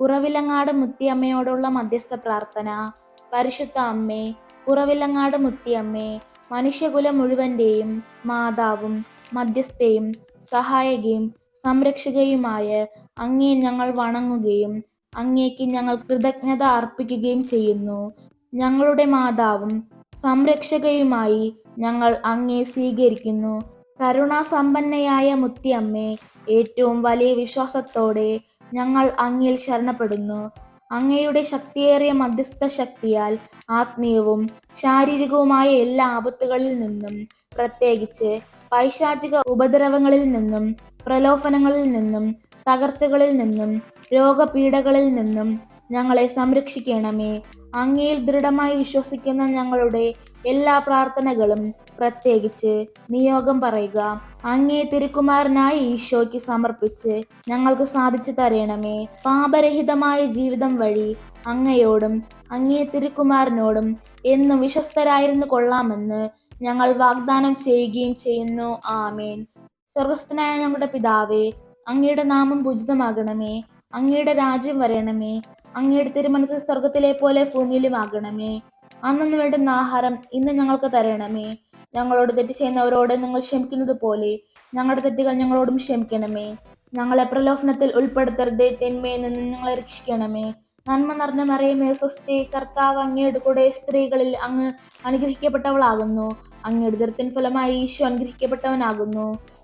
കുറവിലങ്ങാട് മുത്തിയമ്മയോടുള്ള മധ്യസ്ഥ പ്രാർത്ഥന. പരിശുദ്ധ അമ്മേ കുറവിലങ്ങാട് മുത്തിയമ്മേ മനുഷ്യകുലം മുഴുവന്റെയും മാതാവും മധ്യസ്ഥയും സഹായകയും സംരക്ഷകയുമായ അങ്ങേ ഞങ്ങൾ വണങ്ങുകയും അങ്ങേക്ക് ഞങ്ങൾ കൃതജ്ഞത അർപ്പിക്കുകയും ചെയ്യുന്നു. ഞങ്ങളുടെ മാതാവും സംരക്ഷകയുമായി ഞങ്ങൾ അങ്ങേ സ്വീകരിക്കുന്നു. കരുണാസമ്പന്നയായ മുത്തിയമ്മേ ഏറ്റവും വലിയ വിശ്വാസത്തോടെ ഞങ്ങൾ അങ്ങയിൽ ശരണപ്പെടുന്നു. അങ്ങയുടെ ശക്തിയേറിയ മധ്യസ്ഥ ശക്തിയാൽ ആത്മീയവും ശാരീരികവുമായ എല്ലാ ആപത്തുകളിൽ നിന്നും പ്രത്യേകിച്ച് പൈശാചിക ഉപദ്രവങ്ങളിൽ നിന്നും പ്രലോഭനങ്ങളിൽ നിന്നും തകർച്ചകളിൽ നിന്നും രോഗപീഠകളിൽ നിന്നും ഞങ്ങളെ സംരക്ഷിക്കണമേ. അങ്ങയിൽ ദൃഢമായി വിശ്വസിക്കുന്ന ഞങ്ങളുടെ എല്ലാ പ്രാർത്ഥനകളും പ്രത്യേകിച്ച് നിയോഗം പറയുക. അങ്ങേ തിരുക്കുമാരനായി ഈശോയ്ക്ക് സമർപ്പിച്ച് ഞങ്ങൾക്ക് സാധിച്ചു തരണമേ. പാപരഹിതമായ ജീവിതം വഴി അങ്ങയോടും അങ്ങേ തിരുക്കുമാരനോടും എന്നും വിശ്വസ്തരായിരുന്നു കൊള്ളാമെന്ന് ഞങ്ങൾ വാഗ്ദാനം ചെയ്യുകയും ചെയ്യുന്നു. ആമേൻ. സ്വർഗസ്ഥനായ ഞങ്ങളുടെ പിതാവേ അങ്ങയുടെ നാമം പൂജിതമാകണമേ. അങ്ങയുടെ രാജ്യം വരണമേ. അങ്ങയുടെ തിരുമനസ് സ്വർഗത്തിലെ പോലെ ഭൂമിയിലും ആകണമേ അന്നു വേണ്ടുന്ന ആഹാരം ഇന്ന് ഞങ്ങൾക്ക് തരണമേ. ഞങ്ങളോട് തെറ്റ് ചെയ്യുന്നവരോട് നിങ്ങൾ ക്ഷമിക്കുന്നത് പോലെ ഞങ്ങളുടെ തെറ്റുകൾ ഞങ്ങളോടും ക്ഷമിക്കണമേ. ഞങ്ങളെ പ്രലോഭനത്തിൽ ഉൾപ്പെടുത്തരുത് തിന്മയിൽ നിന്ന് ഞങ്ങളെ രക്ഷിക്കണമേ. നന്മ നിറഞ്ഞ മറിയമേ സ്വസ്തി കർത്താവ് അങ്ങയുടെ കൂടെ സ്ത്രീകളിൽ അങ്ങ് അനുഗ്രഹിക്കപ്പെട്ടവളാകുന്നു. അങ്ങയുടെ ദൃത്തിൻ ഫലമായി ഈശോ അനുഗ്രഹിക്കപ്പെട്ടവനാകുന്നു.